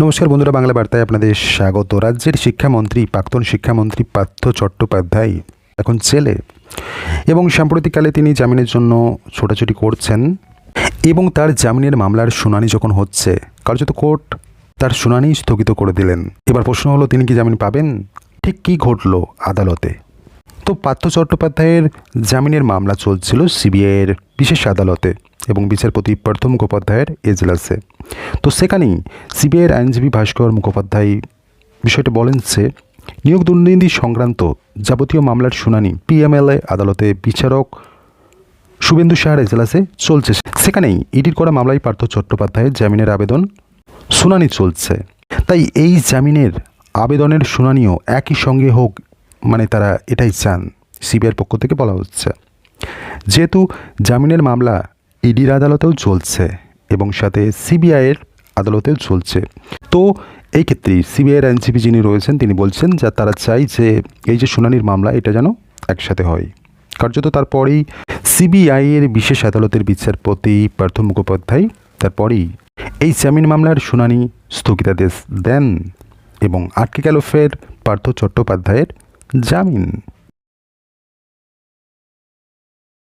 নমস্কার বন্ধুরা, বাংলা বার্তায় আপনাদের স্বাগত। রাজ্যের শিক্ষামন্ত্রী, প্রাক্তন শিক্ষামন্ত্রী পার্থ চট্টোপাধ্যায় এখন জেলে এবং সাম্প্রতিককালে তিনি জামিনের জন্য ছোটাছুটি করছেন এবং তার জামিনের মামলার শুনানি যখন হচ্ছে, কার্যত কোর্ট তার শুনানি স্থগিত করে দিলেন। এবার প্রশ্ন হলো, তিনি কি জামিন পাবেন? ঠিক কী ঘটলো আদালতে? তো পার্থ চট্টোপাধ্যায়ের জামিনের মামলা চলছিল সিবিআইয়ের বিশেষ আদালতে। এবং বিচারপতি পার্থ মুখোপাধ্যায়ের এজলাসে। তো সেখানেই সিবিআইয়ের আইনজীবী ভাস্কর মুখোপাধ্যায় বিষয়টা বলেন যে, নিয়োগ দুর্নীতি সংক্রান্ত যাবতীয় মামলার শুনানি পিএমএলএ আদালতে বিচারক শুভেন্দু সাহার এজলাসে চলছে। সেখানেই ইডির করা মামলায় পার্থ চট্টোপাধ্যায়ের জামিনের আবেদন শুনানি চলছে। তাই এই জামিনের আবেদনের শুনানিও একই সঙ্গে হোক মানে তারা এটাই চান, সিবিআইয়ের পক্ষ থেকে বলা হচ্ছে। যেহেতু জামিনের মামলা ইডির আদালতেও চলছে এবং সাথে সিবিআইয়ের আদালতেও চলছে। তো এই ক্ষেত্রে সিবিআইয়ের আইনজীবী যিনি রয়েছেন, তিনি বলছেন যা তারা চাই যে এই যে শুনানির মামলা, এটা যেন একসাথে হয়। কার্যত তারপরেই সিবিআইয়ের বিশেষ আদালতের বিচারপতি পার্থ মুখোপাধ্যায় তারপরেই এই জামিন মামলার শুনানি স্থগিতাদেশ দেন এবং আটকে গেল ফের পার্থ চট্টোপাধ্যায়ের জামিন।